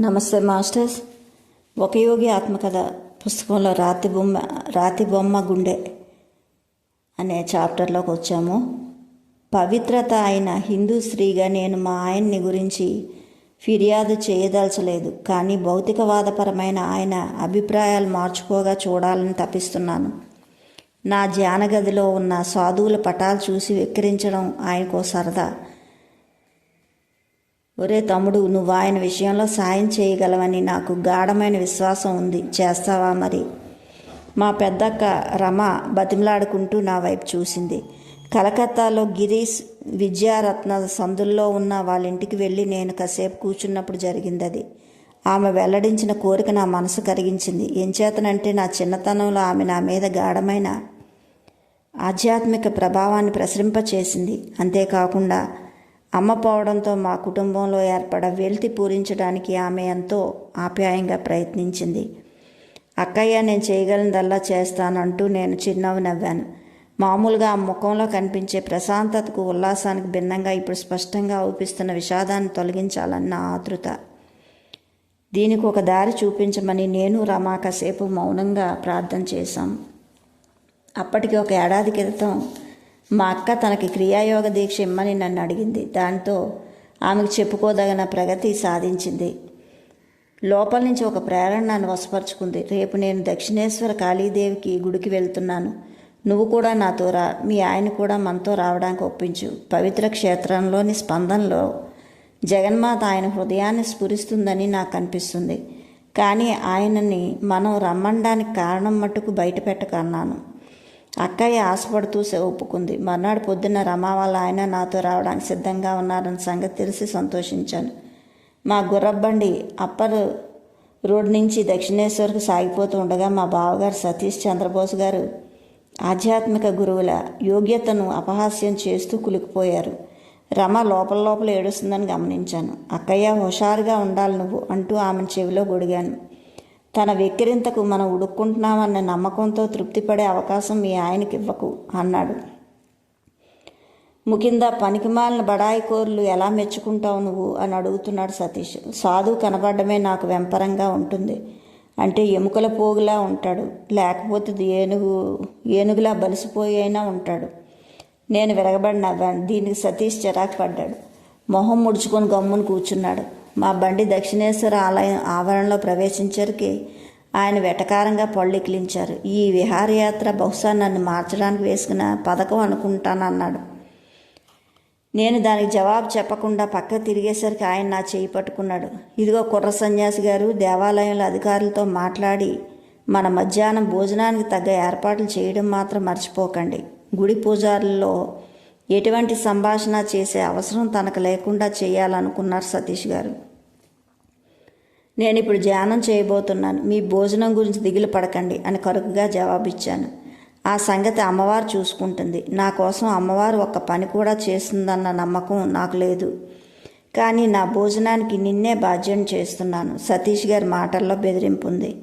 నమస్తే మాస్టర్స్. ఒక యోగి ఆత్మకథ పుస్తకంలో రాతి బొమ్మ రాతి బొమ్మ గుండె అనే చాప్టర్లోకి వచ్చాము. పవిత్రత అయిన హిందూ స్త్రీగా నేను మా ఆయన్ని గురించి ఫిర్యాదు చేయదలచలేదు కానీ భౌతికవాదపరమైన ఆయన అభిప్రాయాలు మార్చుకోగా చూడాలని తప్పిస్తున్నాను నా ధ్యానగదిలో ఉన్న సాధువుల పటాలు చూసి వెక్కిరించడం ఆయనకో సరదా. ఒరే తమ్ముడు నువ్వు ఆయన విషయంలో సాయం చేయగలవని నాకు గాఢమైన విశ్వాసం ఉంది. చేస్తావా మరి? మా పెద్దక్క రమ బతిమలాడుకుంటూ నా వైపు చూసింది. కలకత్తాలో గిరీష్ విద్యారత్న సందుల్లో ఉన్న వాళ్ళ ఇంటికి వెళ్ళి నేను కాసేపు కూర్చున్నప్పుడు జరిగింది అది. ఆమె వెల్లడించిన కోరిక నా మనసు కరిగించింది. ఎంచేతనంటే నా చిన్నతనంలో ఆమె నా మీద గాఢమైన ఆధ్యాత్మిక ప్రభావాన్ని ప్రసరింపచేసింది. అంతేకాకుండా అమ్మ పోవడంతో మా కుటుంబంలో ఏర్పడ వెలితి పూరించడానికి ఆమె ఎంతో ఆప్యాయంగా ప్రయత్నించింది. అక్కయ్య నేను చేయగలినదల్లా చేస్తానంటూ నేను చిరునవ్వు నవ్వాను. మామూలుగా ఆ ముఖంలో కనిపించే ప్రశాంతతకు ఉల్లాసానికి భిన్నంగా ఇప్పుడు స్పష్టంగా ఊపిస్తున్న విషాదాన్ని తొలగించాలన్న ఆతృత. దీనికి ఒక దారి చూపించమని నేను రమా కాసేపు మౌనంగా ప్రార్థన చేశాం. అప్పటికి ఒక ఏడాది క్రితం మా అక్క తనకి క్రియాయోగ దీక్ష ఇమ్మని నన్ను అడిగింది. దాంతో ఆమెకు చెప్పుకోదగిన ప్రగతి సాధించింది. లోపల నుంచి ఒక ప్రేరణ నన్ను వశపరుచుకుంది. రేపు నేను దక్షిణేశ్వర కాళీదేవికి గుడికి వెళ్తున్నాను. నువ్వు కూడా నాతో రా. మీ ఆయన కూడా మనతో రావడానికి ఒప్పించు. పవిత్ర క్షేత్రంలోని స్పందనలో జగన్మాత ఆయన హృదయాన్ని స్ఫురిస్తుందని నాకు అనిపిస్తుంది. కానీ ఆయనని మనం రమ్మడానికి కారణం మట్టుకు బయటపెట్టకన్నాను అక్కయ్య ఆశపడుతూ ఒప్పుకుంది. మర్నాడు పొద్దున్న రమా వాళ్ళ ఆయన నాతో రావడానికి సిద్ధంగా ఉన్నారన్న సంగతి తెలిసి సంతోషించాను. మా గుర్రబ్బండి అప్పర్ రోడ్ నుంచి దక్షిణేశ్వర్కు సాగిపోతూ ఉండగా మా బావగారు సతీష్ చంద్రబోస్ గారు ఆధ్యాత్మిక గురువుల యోగ్యతను అపహాస్యం చేస్తూ కులికిపోయారు. రమ లోపల లోపల ఏడుస్తుందని గమనించాను. అక్కయ్య హుషారుగా ఉండాలి నువ్వు అంటూ ఆమెను చెవిలో గొడిగాను. తన వెక్కిరింతకు మనం ఉడుక్కుంటున్నామన్న నమ్మకంతో తృప్తిపడే అవకాశం మీ ఆయనకి ఇవ్వకు అన్నాడు. ముకింద పనికిమాలిన బడాయి కోర్లు ఎలా మెచ్చుకుంటావు నువ్వు అని అడుగుతున్నాడు సతీష్. సాధువు కనబడమే నాకు వెంపరంగా ఉంటుంది. అంటే ఎముకల పోగులా ఉంటాడు. లేకపోతే ఏనుగు ఏనుగులా బలిసిపోయి అయినా ఉంటాడు. నేను విరగబడిన దీనికి సతీష్ చిరాకు పడ్డాడు. మొహం ముడుచుకొని గమ్మును కూర్చున్నాడు. మా బండి దక్షిణేశ్వర ఆలయం ఆవరణలో ప్రవేశించరికి ఆయన వెటకారంగా పళ్ళెక్కిలించారు ఈ విహారయాత్ర బహుశా నన్ను మార్చడానికి వేసుకున్న పథకం అనుకుంటానన్నాడు. నేను దానికి జవాబు చెప్పకుండా పక్క తిరిగేసరికి ఆయన నా చేయి పట్టుకున్నాడు. ఇదిగో కుర్ర సన్యాసి గారు దేవాలయంలో అధికారులతో మాట్లాడి మన మధ్యాహ్నం భోజనానికి తగ్గ ఏర్పాట్లు చేయడం మాత్రం మర్చిపోకండి. గుడి పూజారుల్లో ఎటువంటి సంభాషణ చేసే అవసరం తనకు లేకుండా చేయాలనుకున్నారు సతీష్ గారు. నేను ఇప్పుడు ధ్యానం చేయబోతున్నాను. మీ భోజనం గురించి దిగులు పడకండి అని కరుకుగా జవాబిచ్చాను. ఆ సంగతి అమ్మవారు చూసుకుంటుంది. నా కోసం అమ్మవారు ఒక్క పని కూడా చేస్తుందన్న నమ్మకం నాకు లేదు. కానీ నా భోజనానికి నిన్నే బాధ్యం చేస్తున్నాను సతీష్ గారి మాటల్లో బెదిరింపు ఉంది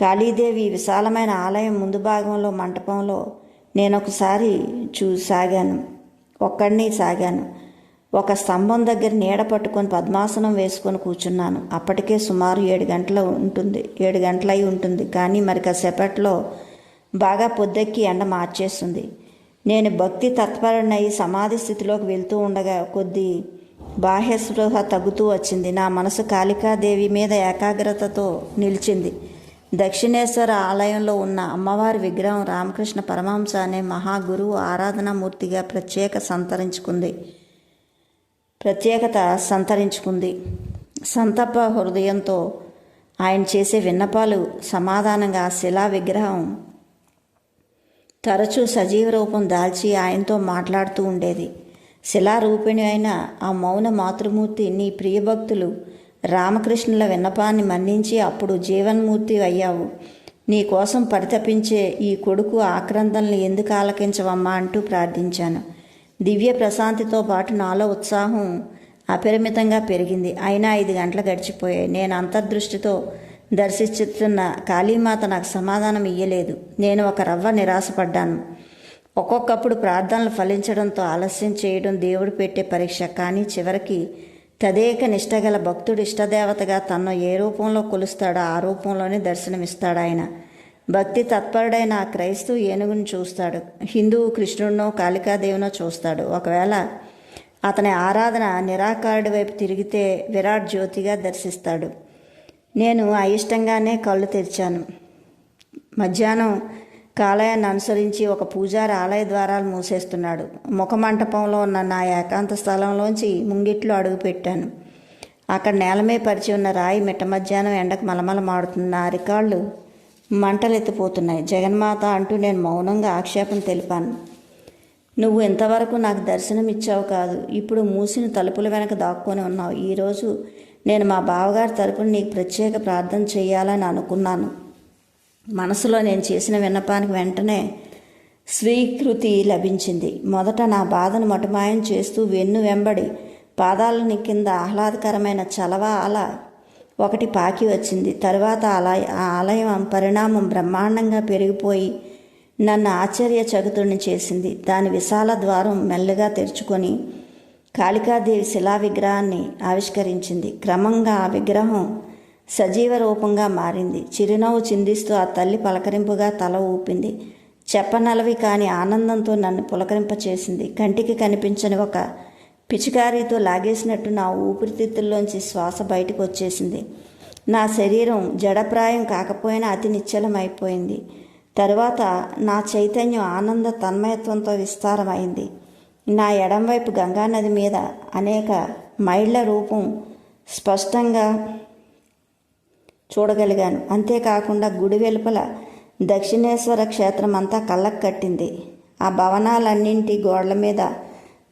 కాళీదేవి విశాలమైన ఆలయం ముందు భాగంలో మంటపంలో నేనొకసారి చూసాగాను. చూ సాగాను ఒక్కడిని సాగాను. ఒక స్తంభం దగ్గర నీడ పట్టుకొని పద్మాసనం వేసుకొని కూర్చున్నాను. అప్పటికే సుమారు ఏడు గంటల ఉంటుంది ఏడు గంటలై ఉంటుంది. కానీ మరి కాసేపట్లో బాగా పొద్దెక్కి ఎండ మార్చేస్తుంది. నేను భక్తి తత్పరనై సమాధి స్థితిలోకి వెళ్తూ ఉండగా కొద్ది బాహ్య స్పృహ తగ్గుతూ వచ్చింది. నా మనసు కాళికాదేవి మీద ఏకాగ్రతతో నిలిచింది. దక్షిణేశ్వర ఆలయంలో ఉన్న అమ్మవారి విగ్రహం రామకృష్ణ పరమహంస అనే మహాగురువు ఆరాధనామూర్తిగా ప్రత్యేక సంతరించుకుంది. ప్రత్యేకత సంతరించుకుంది. సంతప హృదయంతో ఆయన చేసే విన్నపాలు సమాధానంగా శిలా విగ్రహం తరచూ సజీవ రూపం దాల్చి ఆయనతో మాట్లాడుతూ ఉండేది. శిలారూపిణి అయిన ఆ మౌన మాతృమూర్తి నీ ప్రియభక్తులు రామకృష్ణుల విన్నపాన్ని మన్నించి అప్పుడు జీవన్మూర్తి అయ్యావు నీ కోసం పరితపించే ఈ కొడుకు ఆక్రందనలు ఎందుకు ఆలకించవమ్మా అంటూ ప్రార్థించాను. దివ్య ప్రశాంతితో పాటు నాలో ఉత్సాహం అపరిమితంగా పెరిగింది. అయినా ఐదు గంటలు గడిచిపోయాయి. నేను అంతర్దృష్టితో దర్శిస్తున్న కాళీమాత నాకు సమాధానం ఇయ్యలేదు. నేను ఒక రవ్వ నిరాశపడ్డాను. ఒక్కొక్కప్పుడు ప్రార్థనలు ఫలించడంతో ఆలస్యం చేయడం దేవుడు పెట్టే పరీక్ష. కానీ చివరికి తదేక నిష్టగల భక్తుడు ఇష్టదేవతగా తన్ను ఏ రూపంలో కొలుస్తాడో ఆ రూపంలోనే దర్శనమిస్తాడు ఆయన. భక్తి తత్పరుడైన ఆ క్రైస్తవు ఏనుగును చూస్తాడు. హిందువు కృష్ణుడినో కాళికాదేవినో చూస్తాడు. ఒకవేళ అతని ఆరాధన నిరాకారుడి వైపు తిరిగితే విరాట్ జ్యోతిగా దర్శిస్తాడు. నేను అయిష్టంగానే కళ్ళు తెరిచాను. మధ్యాహ్నం కాలయాన్ని అనుసరించి ఒక పూజారి ఆలయ ద్వారాలు మూసేస్తున్నాడు. ముఖమంటపంలో ఉన్న నా ఏకాంత స్థలంలోంచి ముంగిట్లో అడుగుపెట్టాను అక్కడ నేలమే పరిచి ఉన్న రాయి మిట్ట మధ్యాహ్నం ఎండకు మలమల మాడుతున్న నా అరికాళ్ళు మంటలెత్తిపోతున్నాయి. జగన్మాత అంటూ నేను మౌనంగా ఆక్షేపం తెలిపాను. నువ్వు ఇంతవరకు నాకు దర్శనం ఇచ్చావు కాదు. ఇప్పుడు మూసిన తలుపుల వెనక దాక్కొని ఉన్నావు. ఈరోజు నేను మా బావగారి తరపున నీకు ప్రత్యేక ప్రార్థన చేయాలని అనుకున్నాను. మనసులో నేను చేసిన విన్నపానికి వెంటనే స్వీకృతి లభించింది. మొదట నా బాధను మటుమాయం చేస్తూ వెన్ను వెంబడి పాదాలని కింద ఆహ్లాదకరమైన చలవ అల ఒకటి పాకి వచ్చింది. తరువాత ఆలయ ఆ ఆలయం పరిణామం బ్రహ్మాండంగా పెరిగిపోయి నన్ను ఆశ్చర్యచకితుడిని చేసింది. దాని విశాల ద్వారం మెల్లగా తెరుచుకొని కాళికాదేవి శిలా విగ్రహాన్ని ఆవిష్కరించింది. క్రమంగా ఆ విగ్రహం సజీవ రూపంగా మారింది. చిరునవ్వు చిందిస్తూ ఆ తల్లి పలకరింపుగా తల ఊపింది. చెప్పనలవి కాని ఆనందంతో నన్ను పులకరింపచేసింది. కంటికి కనిపించని ఒక పిచికారీతో లాగేసినట్టు నా ఊపిరితిత్తుల్లోంచి శ్వాస బయటకు వచ్చేసింది నా శరీరం జడప్రాయం కాకపోయినా అతి నిశ్చలమైపోయింది. తరువాత నా చైతన్యం ఆనంద తన్మయత్వంతో విస్తారమైంది. నా ఎడంవైపు గంగానది మీద అనేక మైళ్ళ రూపం స్పష్టంగా చూడగలిగాను. అంతేకాకుండా గుడి వెలుపల దక్షిణేశ్వర క్షేత్రం అంతా కళ్ళకు కట్టింది. ఆ భవనాలన్నింటి గోడల మీద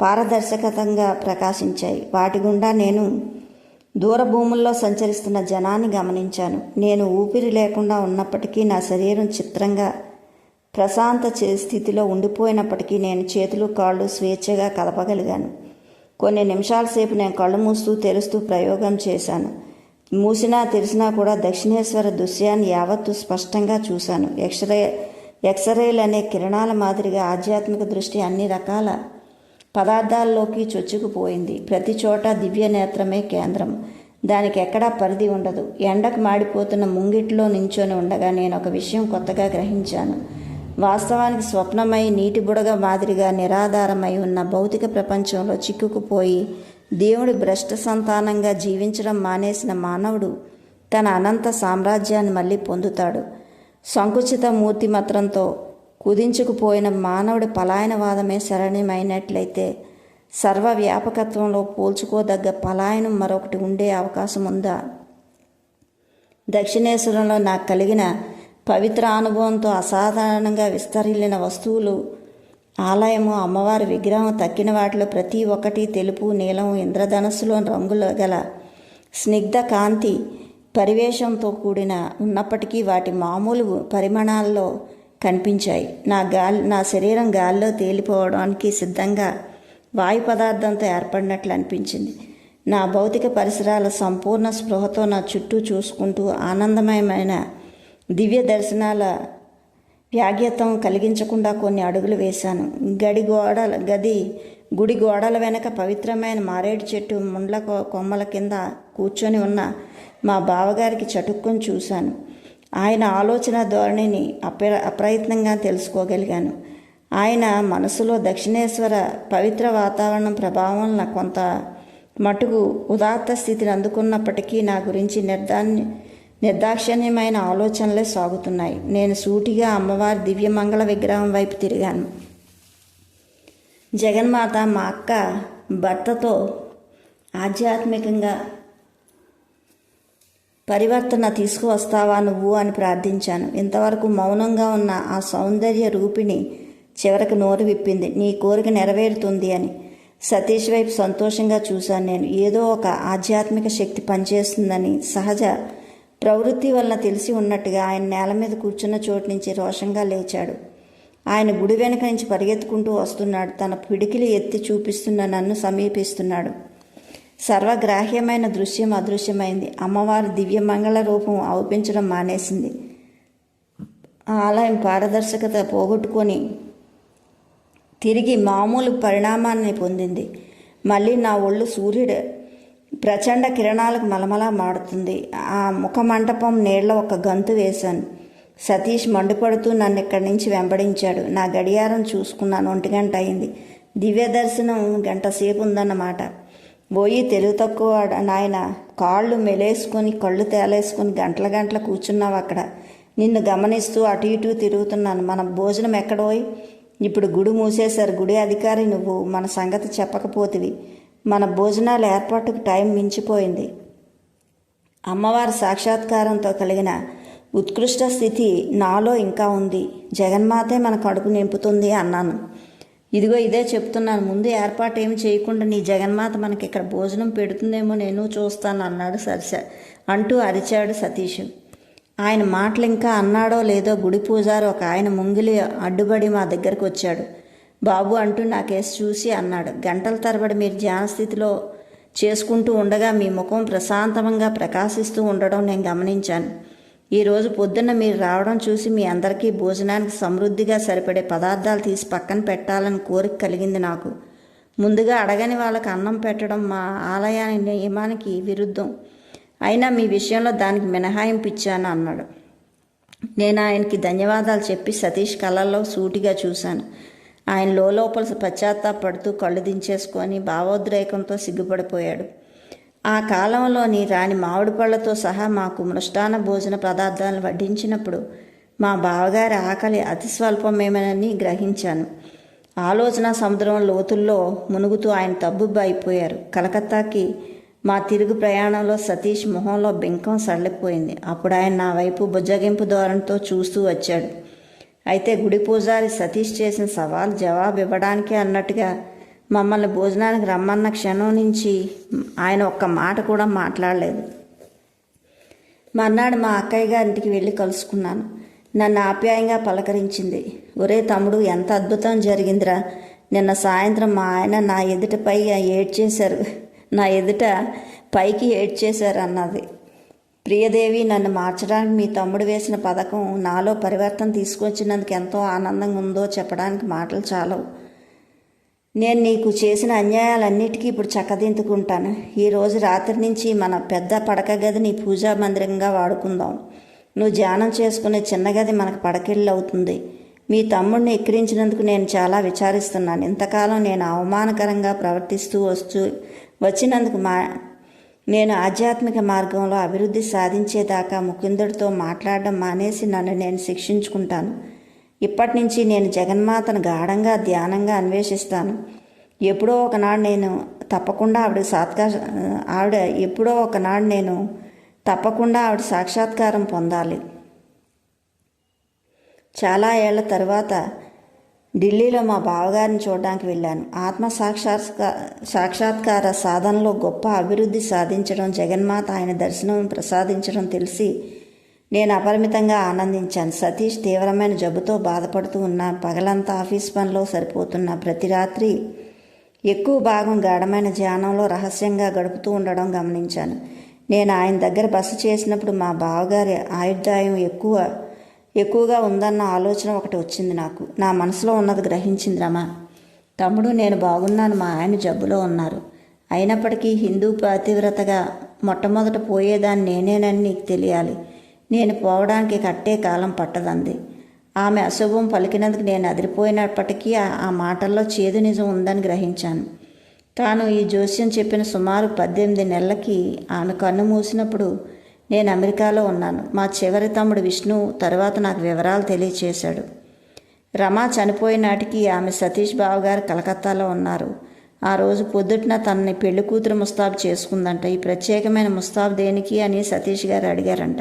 పారదర్శకతంగా ప్రకాశించాయి. వాటి గుండా నేను దూర భూముల్లో సంచరిస్తున్న జనాన్ని గమనించాను. నేను ఊపిరి లేకుండా ఉన్నప్పటికీ నా శరీరం చిత్రంగా ప్రశాంత స్థితిలో ఉండిపోయినప్పటికీ నేను చేతులు కాళ్ళు స్వేచ్ఛగా కదపగలిగాను కొన్ని నిమిషాల సేపు నేను కళ్ళు మూస్తూ తెరుస్తూ ప్రయోగం చేశాను. మూసినా తెరిసినా కూడా దక్షిణేశ్వర దృశ్యాన్ని యావత్తు స్పష్టంగా చూశాను. ఎక్స్రే ఎక్స్రేలు అనే కిరణాల మాదిరిగా ఆధ్యాత్మిక దృష్టి అన్ని రకాల పదార్థాల్లోకి చొచ్చుకుపోయింది. ప్రతి చోట దివ్య నేత్రమే కేంద్రం. దానికి ఎక్కడా పరిధి ఉండదు. ఎండకు మాడిపోతున్న ముంగిట్లో నించొని ఉండగా నేను ఒక విషయం కొత్తగా గ్రహించాను. వాస్తవానికి స్వప్నమై నీటి బుడగ మాదిరిగా నిరాధారమై ఉన్న భౌతిక ప్రపంచంలో చిక్కుకుపోయి దేవుడి భ్రష్ట సంతానంగా జీవించడం మానేసిన మానవుడు తన అనంత సామ్రాజ్యాన్ని మళ్ళీ పొందుతాడు. సంకుచిత మూర్తి మత్రంతో కుదించుకుపోయిన మానవుడి పలాయనవాదమే శరణ్యమైనట్లయితే సర్వవ్యాపకత్వంలో పోల్చుకోదగ్గ పలాయనం మరొకటి ఉండే అవకాశం ఉందా దక్షిణేశ్వరంలో నాకు కలిగిన పవిత్ర అనుభవంతో అసాధారణంగా విస్తరిల్లిన వస్తువులు ఆలయము అమ్మవారి విగ్రహం తక్కిన వాటిలో ప్రతి ఒక్కటి తెలుపు నీలం ఇంద్రధనస్సులో రంగులు గల స్నిగ్ధ కాంతి పరివేశంతో కూడిన ఉన్నప్పటికీ వాటి మామూలు పరిమాణాల్లో కనిపించాయి. నా గాలి నా శరీరం గాలిలో తేలిపోవడానికి సిద్ధంగా వాయు పదార్థంతో ఏర్పడినట్లు అనిపించింది. నా భౌతిక పరిసరాల సంపూర్ణ స్పృహతో నా చుట్టూ చూసుకుంటూ ఆనందమయమైన దివ్య దర్శనాల వ్యాగ్యతం కలిగించకుండా కొన్ని అడుగులు వేశాను. గడి గోడల గది గుడి గోడల వెనక పవిత్రమైన మారేడు చెట్టు ముండ్ల కొమ్మల కింద కూర్చొని ఉన్న మా బావగారికి చటుక్కుని చూశాను. ఆయన ఆలోచన ధోరణిని అప్ర అప్రయత్నంగా తెలుసుకోగలిగాను. ఆయన మనసులో దక్షిణేశ్వర పవిత్ర వాతావరణం ప్రభావం వలన కొంత మటుకు ఉదాత్త స్థితిని అందుకున్నప్పటికీ నా గురించి నిర్ధారణ నిర్దాక్షిణ్యమైన ఆలోచనలే సాగుతున్నాయి. నేను సూటిగా అమ్మవారి దివ్యమంగళ విగ్రహం వైపు తిరిగాను. జగన్మాత మా అక్క భర్తతో ఆధ్యాత్మికంగా పరివర్తన తీసుకువస్తావా నువ్వు అని ప్రార్థించాను. ఇంతవరకు మౌనంగా ఉన్న ఆ సౌందర్య రూపిణి చివరికి నోరు విప్పింది. నీ కోరిక నెరవేరుతుంది అని సతీష్ వైపు సంతోషంగా చూశాను నేను. ఏదో ఒక ఆధ్యాత్మిక శక్తి పనిచేస్తుందని సహజ ప్రవృత్తి వలన తెలిసి ఉన్నట్టుగా ఆయన నేల మీద కూర్చున్న చోటు నుంచి రోషంగా లేచాడు. ఆయన గుడి వెనక నుంచి పరిగెత్తుకుంటూ వస్తున్నాడు. తన పిడికిలి ఎత్తి చూపిస్తున్న నన్ను సమీపిస్తున్నాడు. సర్వగ్రాహ్యమైన దృశ్యం అదృశ్యమైంది. అమ్మవారి దివ్యమంగళ రూపం అవుపించడం మానేసింది. ఆ ఆలయం పారదర్శకత పోగొట్టుకొని తిరిగి మామూలు పరిణామాన్ని పొందింది. మళ్ళీ నా ఒళ్ళు సూర్యుడు ప్రచండ కిరణాలకు మలమలా మాడుతుంది. ఆ ముఖ మంటపం ఒక గంతు వేశాను. సతీష్ మండిపడుతూ నన్ను ఇక్కడి నుంచి వెంబడించాడు. నా గడియారం చూసుకున్నాను. ఒంటి గంట అయింది. దివ్య దర్శనం గంట సేపు ఉందన్నమాట పోయి తెలుగు తక్కువ నాయన కాళ్ళు మెలేసుకొని కళ్ళు తేలేసుకొని గంటల గంటల కూర్చున్నావు అక్కడ. నిన్ను గమనిస్తూ అటు ఇటు తిరుగుతున్నాను. మన భోజనం ఎక్కడోయ్ ఇప్పుడు గుడి మూసేశారు. గుడి అధికారి నువ్వు. మన సంగతి చెప్పకపోతివి. మన భోజనాల ఏర్పాటుకు టైం మించిపోయింది. అమ్మవారి సాక్షాత్కారంతో కలిగిన ఉత్కృష్ట స్థితి నాలో ఇంకా ఉంది. జగన్మాతే మన కడుపు నింపుతుంది అన్నాను. ఇదిగో ఇదే చెప్తున్నాను. ముందు ఏర్పాటు ఏమి చేయకుండా నీ జగన్మాత మనకి ఇక్కడ భోజనం పెడుతుందేమో నేను చూస్తాను అన్నాడు సరిస. అంటూ అరిచాడు సతీష్. ఆయన మాటలు ఇంకా అన్నాడో లేదో గుడి పూజారు ఒక ఆయన ముంగిలి అడ్డుబడి మా దగ్గరకు వచ్చాడు. బాబు అంటూ నా కేసు చూసి అన్నాడు. గంటల తరబడి మీరు ధ్యానస్థితిలో చేసుకుంటూ ఉండగా మీ ముఖం ప్రశాంతంగా ప్రకాశిస్తూ ఉండడం నేను గమనించాను. ఈరోజు పొద్దున్న మీరు రావడం చూసి మీ అందరికీ భోజనానికి సమృద్ధిగా సరిపడే పదార్థాలు తీసి పక్కన పెట్టాలని కోరిక కలిగింది నాకు. ముందుగా అడగని వాళ్ళకి అన్నం పెట్టడం మా ఆలయాన్ని నియమానికి విరుద్ధం. అయినా మీ విషయంలో దానికి మినహాయింపు ఇచ్చాను అన్నాడు. నేను ఆయనకి ధన్యవాదాలు చెప్పి సతీష్ కళ్ళల్లో సూటిగా చూశాను. ఆయన లోపల పశ్చాత్తాపడుతూ కళ్ళు దించేసుకొని భావోద్రేకంతో సిగ్గుపడిపోయాడు. ఆ కాలంలోని రాణి మామిడి పళ్ళతో సహా మాకు మృష్టాన భోజన పదార్థాలను వడ్డించినప్పుడు మా బావగారి ఆకలి అతి స్వల్పమేమనని గ్రహించాను. ఆలోచన సముద్రం లోతుల్లో మునుగుతూ ఆయన తబ్బుబ్బ అయిపోయారు. కలకత్తాకి మా తిరుగు ప్రయాణంలో సతీష్ మొహంలో బింకం సడలిపోయింది. అప్పుడు ఆయన నా వైపు బుజ్జగింపు ధోరణితో చూస్తూ వచ్చాడు. అయితే గుడి పూజారి సతీష్ చేసిన సవాల్ జవాబు ఇవ్వడానికే అన్నట్టుగా మమ్మల్ని భోజనానికి రమ్మన్న క్షణం నుంచి ఆయన ఒక్క మాట కూడా మాట్లాడలేదు. మర్నాడు మా అక్కయ్య గారింటికి వెళ్ళి కలుసుకున్నాను. నన్ను ఆప్యాయంగా పలకరించింది. ఒరే తమ్ముడు ఎంత అద్భుతం జరిగిందిరా. నిన్న సాయంత్రం మా ఆయన నా ఎదుట పై ఏడ్చేశారు. నా ఎదుట పైకి ఏడ్ చేశారు అన్నది ప్రియదేవి నన్ను మార్చడానికి మీ తమ్ముడు వేసిన పథకం నాలో పరివర్తన తీసుకొచ్చినందుకు ఎంతో ఆనందంగా ఉందో చెప్పడానికి మాటలు చాలవు. నేను నీకు చేసిన అన్యాయాలన్నిటికీ ఇప్పుడు చక్కదిద్దుకుంటాను. ఈరోజు రాత్రి నుంచి మన పెద్ద పడక గది నీ పూజా మందిరంగా వాడుకుందాం. నువ్వు ధ్యానం చేసుకునే చిన్న గది మనకు పడకెళ్ళి అవుతుంది మీ తమ్ముడిని ఎక్కిరించినందుకు నేను చాలా విచారిస్తున్నాను. ఇంతకాలం నేను అవమానకరంగా ప్రవర్తిస్తూ వస్తూ వచ్చినందుకు మా నేను ఆధ్యాత్మిక మార్గంలో అభివృద్ధి సాధించేదాకా ముకుందుడితో మాట్లాడడం మానేసి నన్ను నేను శిక్షించుకుంటాను. ఇప్పటి నుంచి నేను జగన్మాతను గాఢంగా ధ్యానంగా అన్వేషిస్తాను. ఎప్పుడో ఒకనాడు నేను తప్పకుండా ఆవిడ సాత్కా ఆవిడ ఎప్పుడో ఒకనాడు నేను తప్పకుండా ఆవిడ సాక్షాత్కారం పొందాలి. చాలా ఏళ్ళ తర్వాత ఢిల్లీలో మా బావగారిని చూడడానికి వెళ్ళాను. ఆత్మ సాక్షాత్కార సాక్షాత్కార సాధనలో గొప్ప అభివృద్ధి సాధించడం జగన్మాత ఆయన దర్శనం ప్రసాదించడం తెలిసి నేను అపరిమితంగా ఆనందించాను. సతీష్ తీవ్రమైన జబ్బుతో బాధపడుతూ ఉన్న పగలంతా ఆఫీస్ పనిలో సరిపోతున్న ప్రతి రాత్రి ఎక్కువ భాగం గాఢమైన ధ్యానంలో రహస్యంగా గడుపుతూ ఉండడం గమనించాను. నేను ఆయన దగ్గర బస చేసినప్పుడు మా బావగారి ఆయుర్దాయం ఎక్కువ ఎక్కువగా ఉందన్న ఆలోచన ఒకటి వచ్చింది నాకు. నా మనసులో ఉన్నది గ్రహించింది రమా. తమ్ముడు నేను బాగున్నాను. మా ఆయన జబ్బులో ఉన్నారు. అయినప్పటికీ హిందూ పాతివ్రతగా మొట్టమొదట పోయేదాన్ని నేనేనని నీకు తెలియాలి. నేను పోవడానికి కట్టే కాలం పట్టదంది. ఆమె అశుభం పలికినందుకు నేను అదిరిపోయినప్పటికీ ఆ మాటల్లో చేదు నిజం ఉందని గ్రహించాను. తాను ఈ జోస్యం చెప్పిన సుమారు పద్దెనిమిది నెలలకి ఆమె కన్ను మూసినప్పుడు నేను అమెరికాలో ఉన్నాను. మా చివరి తమ్ముడు విష్ణు తర్వాత నాకు వివరాలు తెలియచేశాడు. రమా చనిపోయిన నాటికి ఆమె సతీష్ బాబు గారు కలకత్తాలో ఉన్నారు. ఆ రోజు పొద్దుటిన తనని పెళ్ళి కూతురు ముస్తాబు చేసుకుందంట. ఈ ప్రత్యేకమైన ముస్తాబు దేనికి అని సతీష్ గారు అడిగారంట.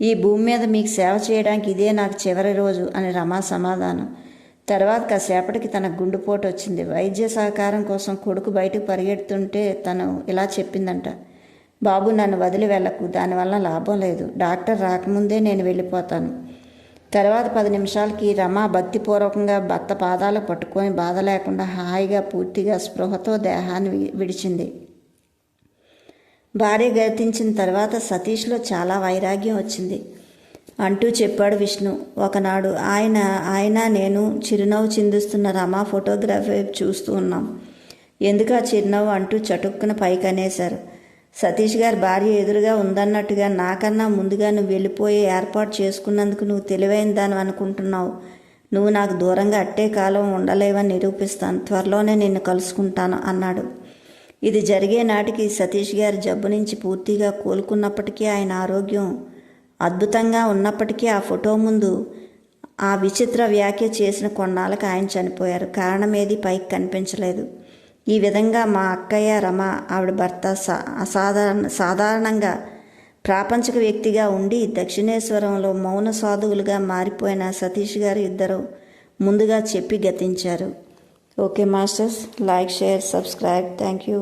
ఈ భూమి మీద మీకు సేవ చేయడానికి ఇదే నాకు చివరి రోజు అని రమా సమాధానం. తర్వాత కాసేపటికి తన గుండెపోటు వచ్చింది. వైద్య సహకారం కోసం కొడుకు బయటకు పరిగెడుతుంటే తను ఇలా చెప్పిందంట. బాబు నన్ను వదిలి వెళ్ళకు దానివల్ల లాభం లేదు. డాక్టర్ రాకముందే నేను వెళ్ళిపోతాను. తర్వాత పది నిమిషాలకి రమ భక్తిపూర్వకంగా భర్త పాదాలు పట్టుకొని బాధ లేకుండా హాయిగా పూర్తిగా స్పృహతో దేహాన్ని విడిచింది. భార్య గతించిన తర్వాత సతీష్లో చాలా వైరాగ్యం వచ్చింది. అంటూ చెప్పాడు విష్ణు. ఒకనాడు ఆయన ఆయన నేను చిరునవ్వు చిందిస్తున్న రమా ఫోటోగ్రఫీ చూస్తూ ఉన్నాం. ఎందుకు ఆ చిరునవ్వు అంటూ చటుక్కున పైకి అనేశారు. సతీష్ గారి భార్య ఎదురుగా ఉందన్నట్టుగా నాకన్నా ముందుగా నువ్వు వెళ్ళిపోయి ఏర్పాటు చేసుకున్నందుకు నువ్వు తెలివైన దాని అనుకుంటున్నావు. నువ్వు నాకు దూరంగా అట్టే కాలం ఉండలేవని నిరూపిస్తాను. త్వరలోనే నిన్ను కలుసుకుంటాను అన్నాడు. ఇది జరిగే నాటికి సతీష్ గారి జబ్బు నుంచి పూర్తిగా కోలుకున్నప్పటికీ ఆయన ఆరోగ్యం అద్భుతంగా ఉన్నప్పటికీ ఆ ఫోటో ముందు ఆ విచిత్ర వ్యాఖ్య చేసిన కొన్నాళ్ళకి ఆయన చనిపోయారు. కారణం ఏది పైకి కనిపించలేదు. ఈ విధంగా మా అక్కయ్య రమ ఆవిడ భర్త సా అసాధారణ సాధారణంగా ప్రాపంచిక వ్యక్తిగా ఉండి దక్షిణేశ్వరంలో మౌన సాధువులుగా మారిపోయిన సతీష్ గారు ఇద్దరు ముందుగా చెప్పి గతించారు. Okay masters like share subscribe. Thank you